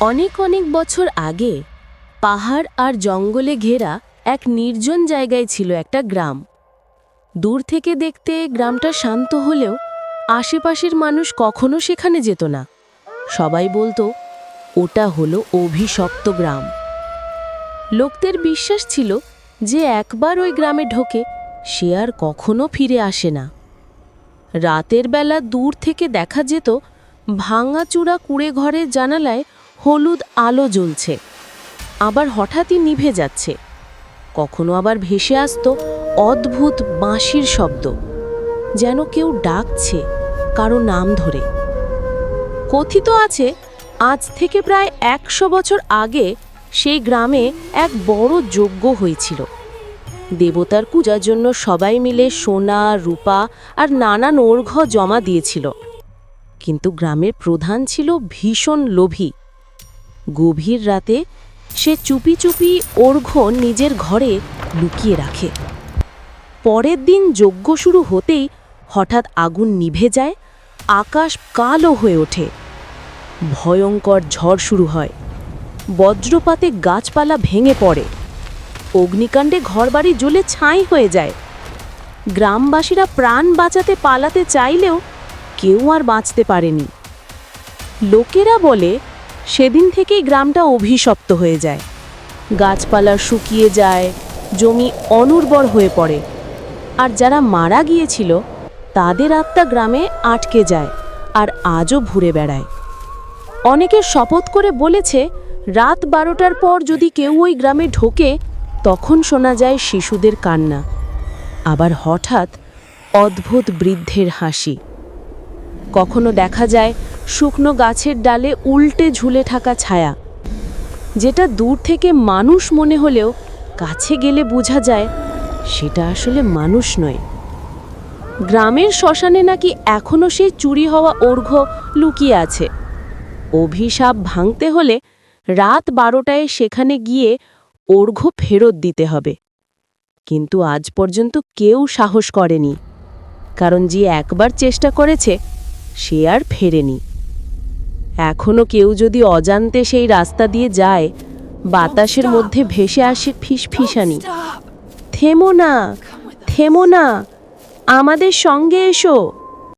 অনেক অনেক বছর আগে পাহাড় আর জঙ্গলে ঘেরা এক নির্জন জায়গায় ছিল একটা গ্রাম। দূর থেকে দেখতে গ্রামটা শান্ত হলেও আশেপাশের মানুষ কখনো সেখানে যেত না। সবাই বলতো, ওটা হলো অভিশপ্ত গ্রাম। লোকদের বিশ্বাস ছিল যে একবার ওই গ্রামে ঢোকে সে আর কখনো ফিরে আসে না। রাতের বেলা দূর থেকে দেখা যেত ভাঙাচূড়া কুড়ে ঘরের জানালায় হলুদ আলো জ্বলছে। আবার হঠাৎই নিভে যাচ্ছে। কখনো আবার ভেসে আসতো অদ্ভুত বাঁশির শব্দ, যেন কেউ ডাকছে কারও নাম ধরে। কথিত আছে, আজ থেকে প্রায় একশো বছর আগে সেই গ্রামে এক বড় যজ্ঞ হয়েছিল। দেবতার পূজার জন্য সবাই মিলে সোনা, রূপা আর নানান ওর্ঘ জমা দিয়েছিল। কিন্তু গ্রামের প্রধান ছিল ভীষণ লোভী। গভীর রাতে সে চুপি চুপি ওর্ঘ নিজের ঘরে লুকিয়ে রাখে। পরের দিন যজ্ঞ শুরু হতেই হঠাৎ আগুন নিভে যায়, আকাশ কালো হয়ে ওঠে। ভয়ঙ্কর ঝড় শুরু হয়। বজ্রপাতে গাছপালা ভেঙে পড়ে। অগ্নিকাণ্ডে ঘরবাড়ি জ্বলে ছাই হয়ে যায়। গ্রামবাসীরা প্রাণ বাঁচাতে পালাতে চাইলেও কেউ আর বাঁচতে পারেনি। লোকেরা বলে সেদিন থেকেই গ্রামটা অভিশপ্ত হয়ে যায়। গাছপালা শুকিয়ে যায়, জমি অনুর্বর হয়ে পড়ে। আর যারা মারা গিয়েছিল, তাদের আত্মা গ্রামে আটকে যায় আর আজও ঘুরে বেড়ায়। অনেকে শপথ করে বলেছে, রাত বারোটার পর যদি কেউ ওই গ্রামে ঢোকে, তখন শোনা যায় শিশুদের কান্না। আবার হঠাৎ অদ্ভুত বৃদ্ধের হাসি। কখনো দেখা যায় শুকনো গাছের ডালে উল্টে ঝুলে থাকা ছায়া। যেটা দূর থেকে মানুষ মনে হলেও কাছে গেলে বোঝা যায়, সেটা আসলে মানুষ নয়। গ্রামের শ্মশানে নাকি এখনও সেই চুরি হওয়া অর্ঘ্য লুকিয়ে আছে। অভিশাপ ভাঙতে হলে রাত বারোটায় সেখানে গিয়ে অর্ঘ্য ফেরত দিতে হবে। কিন্তু আজ পর্যন্ত কেউ সাহস করেনি। কারণ যে একবার চেষ্টা করেছে, সে আর ফেরেনি। এখনও কেউ যদি অজান্তে সেই রাস্তা দিয়ে যায় বাতাসের মধ্যে ভেসে আসে ফিসফিসানি। থেমো না থেমো না। আমাদের সঙ্গে এসো।